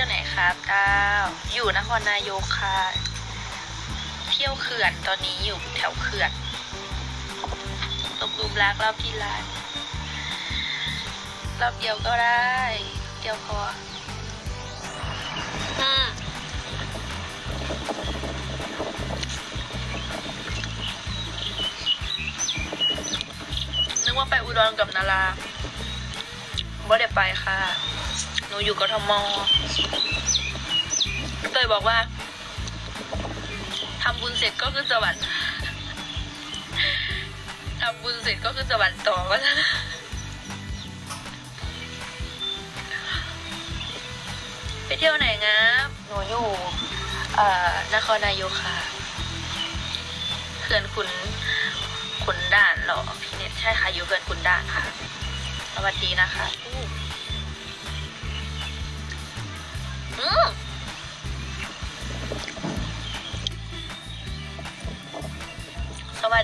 ที่ยวไหนครับเก้าอยู่นครนายกค่ะ เที่ยวเขื่อนตอนนี้อยู่แถวเขื่อน ตกลุมรักรอบที่ร้านรอบเดียวก็ได้ เดียวพออืมนึกว่าไปอุดรกับนาราบ่ได้ไปค่ะ หนูอยู่กทมเตยบอกว่าทำบุญเสร็จก็ขึ้นสวรรค์ทำบุญเสร็จก็ขึ้นสวรรค์ต่อก็ไปเที่ยวไหนงะหนูอยู่เอ่อนครนายกค่ะเขื่อนขุนขุนด่านเหรอพี่เน็ตใช่ค่ะอยู่เขื่อนขุนด่านค่ะ สวัสดีนะคะ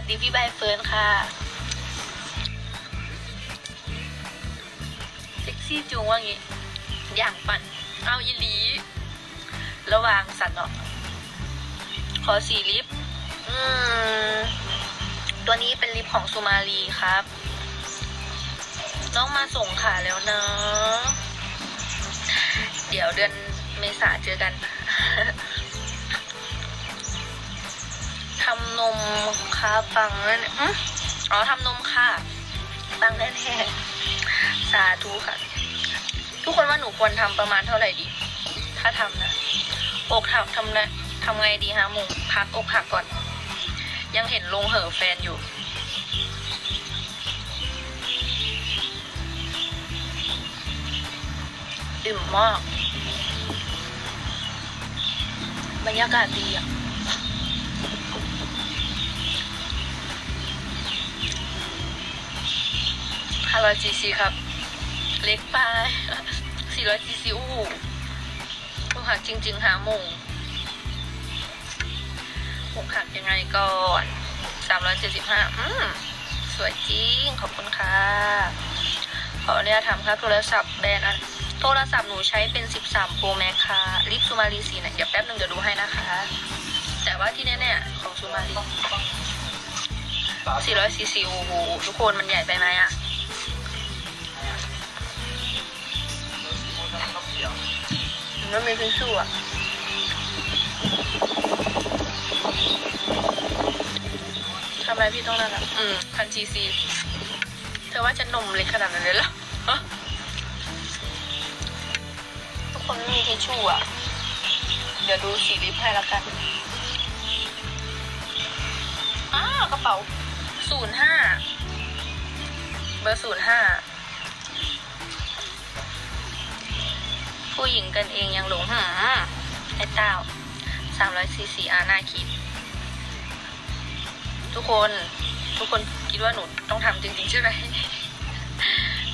ดีพี่ใบเฟิร์นค่ะเซ็กซี่จุงว่างี้ อย่างปั่น เอาอีหลี ระหว่างสันเนาะขอสี่ลิปอืม ตัวนี้เป็นลิปของซูมารีครับ น้องมาส่งค่ะแล้วเนอะเดี๋ยวเดือนเมษาเจอกันทำนม ค่ะปังนั่นอ๋อทำนมค่ะปังแน่ๆสาธุค่ะ ทุกคนว่าหนูควรทำประมาณเท่าไหร่ดี ถ้าทำนะ อกหักทำนะทำไงดีฮะมุงพักอกหักก่อน ยังเห็นลงเหอแฟนอยู่อิ่มมาก บรรยากาศดีอะ ห้าร้อยซีซีครับ เล็กไปสี่ร้อยซีซีโอ้โหอกหักจริง ๆ หามงอกหักยังไงก่อนสามร้อยเจ็ดสิบห้าอืมสวยจริง ขอบคุณค่ะ ขออนุญาตถามครับโทรศัพท์แบรนด์อันโทรศัพท์หนูใช้เป็น 13 Pro Max ค่ะลิปซูมารีสีไหนเดี๋ยวแป๊บหนึ่งเดี๋ยวดูให้นะคะ แต่ว่าที่แน่ๆของซูมารี400 cc โอ้โหทุกคนมันใหญ่ไปไหมอะ มันมีทิชชู่อะทำอะไรพี่ต้องนั่นอะอืมพัน cc เธอว่าจะนมเล็กขนาดนั้นเลยเหรอฮะทุกคนไม่มีทิชชู่อะ เดี๋ยวดูสีลิปให้ละกัน อ้าวกระเป๋าศูนย์ห้า เบอร์ศูนย์ห้า ผู้หญิงกันเองยังหลงหา ไอ้เต้าสามร้อยซีซีอาน่าคิด ทุกคนทุกคนคิดว่าหนูต้องทำจริงๆใช่ไหม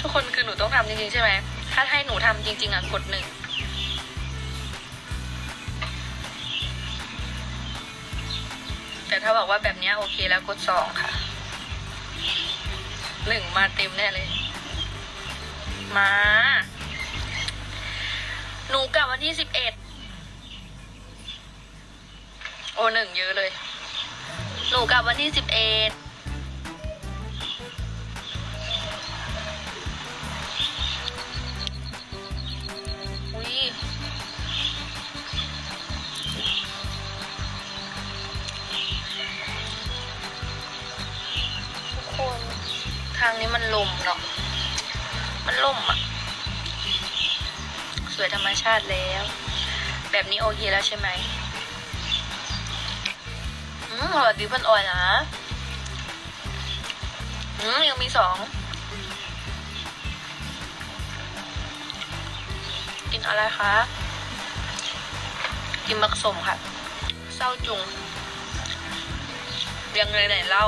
ทุกคนคือหนูต้องทำจริงๆใช่ไหม ถ้าให้หนูทำจริง ๆอะกดหนึ่งแต่ถ้าบอกว่าแบบนี้โอเคแล้วกดสองค่ะหนึ่งมาเต็มแน่เลย มา หนูกลับวันที่สิบเอ็ดโอหนึ่งเยอะเลย หนูกลับวันที่สิบเอ็ดอุ้ยทุกคน ทางนี้มันลมเนาะ มันล่มอะ วยธรรมชาติแล้ว แบบนี้โอเคแล้วใช่ไหมอืมสวัสดีเพื่อนออยนะอืมยังมีสองกินอะไรคะกินมักสมค่ะ เศร้าจุงยังไงไหนเล่า